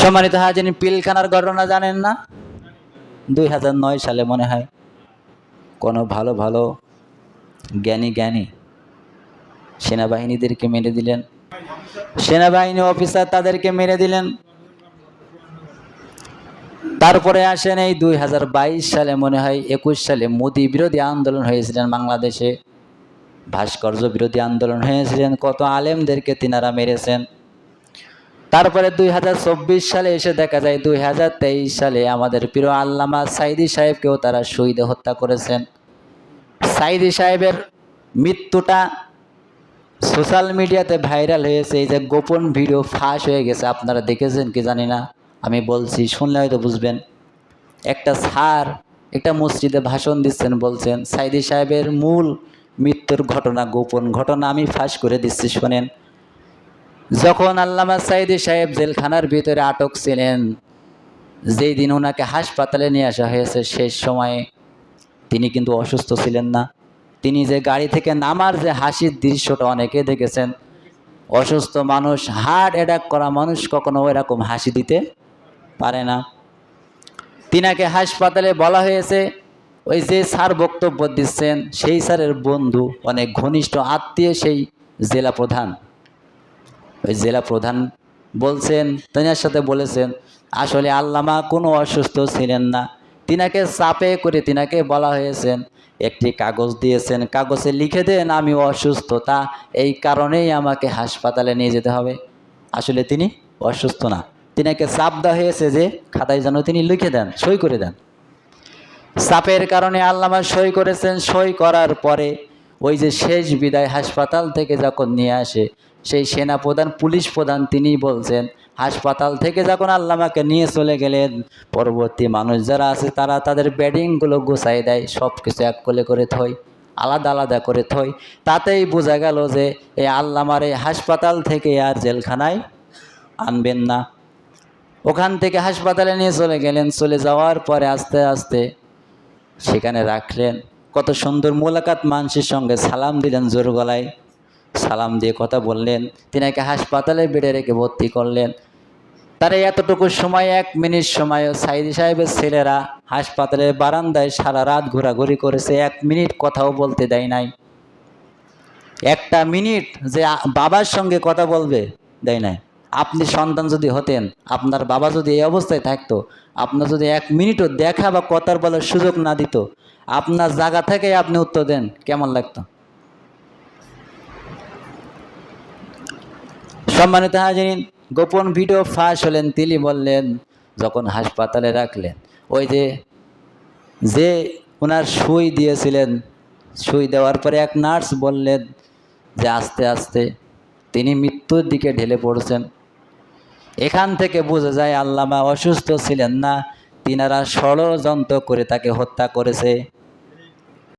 সম্মানিত হাজিন পিলখানার ঘটনা জানেন না? দুই হাজার নয় সালে মনে হয় কোনো ভালো ভালো জ্ঞানী জ্ঞানী সেনাবাহিনীদেরকে মেরে দিলেন। সেনাবাহিনী অফিসার তাদেরকে মেরে দিলেন। তারপরে আসেন এই দুই হাজার বাইশ সালে মনে হয়, একুশ সালে মোদি বিরোধী আন্দোলন হয়েছিলেন বাংলাদেশে। ভাস্কর্য বিরোধী আন্দোলন হয়েছিলেন। কত আলেমদেরকে তিনারা মেরেছেন। তারপরে দুই হাজার চব্বিশ সালে এসে দেখা যায় দুই হাজার তেইশ সালে আমাদের প্রিয় আল্লামা সাইদি সাহেবকেও তারা শহীদে হত্যা করেছেন। সাইদি সাহেবের মৃত্যুটা সোশ্যাল মিডিয়াতে ভাইরাল হয়েছে, এই যে গোপন ভিডিও ফাঁস হয়ে গেছে, আপনারা দেখেছেন কি জানি না, আমি বলছি, শুনলে হয়তো বুঝবেন। একটা স্যার একটা মসজিদে ভাষণ দিচ্ছেন, বলছেন, সাইদি সাহেবের মূল মৃত্যুর ঘটনা গোপন ঘটনা আমি ফাঁস করে দিচ্ছি, শোনেন। যখন আল্লামা সাইদি সাহেব জেলখানার ভিতরে আটক ছিলেন, যেই দিন ওনাকে হাসপাতালে নিয়ে আসা হয়েছে, শেষ সময়ে তিনি কিন্তু অসুস্থ ছিলেন না। তিনি যে গাড়ি থেকে নামার যে হাসির দৃশ্যটা অনেকে দেখেছেন, অসুস্থ মানুষ, হার্ট অ্যাটাক করা মানুষ কখনো এরকম হাসি দিতে পারে না। তিনাকে হাসপাতালে বলা হয়েছে, ওই যে স্যার বক্তব্য দিচ্ছেন, সেই স্যারের বন্ধু, অনেক ঘনিষ্ঠ আত্মীয়, সেই জেলা প্রধান। ওই জেলা প্রধান বলছেন, তেনার সাথে বলেছেন, আসলে আল্লামা কোনো অসুস্থ ছিলেন না। তিনাকে চাপে করে তিনাকে বলা হয়েছেন, একটি কাগজ দিয়েছেন, কাগজে লিখে দেন, আমি অসুস্থ, তা এই কারণেই আমাকে হাসপাতালে নিয়ে যেতে হবে। আসলে তিনি অসুস্থ না। তিনাকে চাপ দেওয়া হয়েছে যে খাতায় যেন তিনি লিখে দেন, সই করে দেন। চাপের কারণে আল্লামা সই করেছেন, সই করার পরে ওই যে শেষ বিদায় হাসপাতাল থেকে যখন নিয়ে আসে সেই সেনা প্রধান পুলিশ প্রধান তিনি বলছেন, হাসপাতাল থেকে যখন আল্লামাকে নিয়ে চলে গেলেন, পরবর্তী মানুষ যারা আছে তারা তাদের ব্যাডিংগুলো গুছাই দেয় সব কিছু এক কোলে করে থই, আলাদা আলাদা করে থই। তাতেই বোঝা গেল যে এই আল্লামার এই হাসপাতাল থেকে আর জেলখানায় আনবেন না। ওখান থেকে হাসপাতালে নিয়ে চলে গেলেন, চলে যাওয়ার পরে আস্তে আস্তে সেখানে রাখলেন। কত সুন্দর মোলাকাত মানুষের সঙ্গে সালাম দিলেন জোর গলায়। সালাম দিয়ে কথা বললেন। তিনাকে হাসপাতালে বেডে রেখে ভর্তি করলেন। তারা এতটুকু সময়, এক মিনিট সময়ও সাইদি সাহেবের ছেলেরা হাসপাতালের বারান্দায় সারা রাত ঘোরাঘুরি করেছে, এক মিনিট কথাও বলতে দেয় নাই। একটা মিনিট যে বাবার সঙ্গে কথা বলবে, দেয় নাই। আপনি সন্তান যদি হতেন, আপনার বাবা যদি এই অবস্থায় থাকতো, আপনার যদি এক মিনিটও দেখা বা কথার বলার সুযোগ না দিত, আপনার জায়গা থেকে আপনি উত্তর দেন, কেমন লাগতো? সম্মানিত হাজিরিন, গোপন ভিডিও ফাঁস হলেন, তিনি বললেন, যখন হাসপাতালে রাখলেন, ওই যে যে ওনার সুই দিয়েছিলেন, সুই দেওয়ার পরে এক নার্স বললেন যে আস্তে আস্তে, তিনি মৃত্যুর দিকে ঢেলে পড়ছেন। এখান থেকে বোঝা যায় আল্লামা অসুস্থ ছিলেন না, তিনারা ষড়যন্ত্র করে তাকে হত্যা করেছে।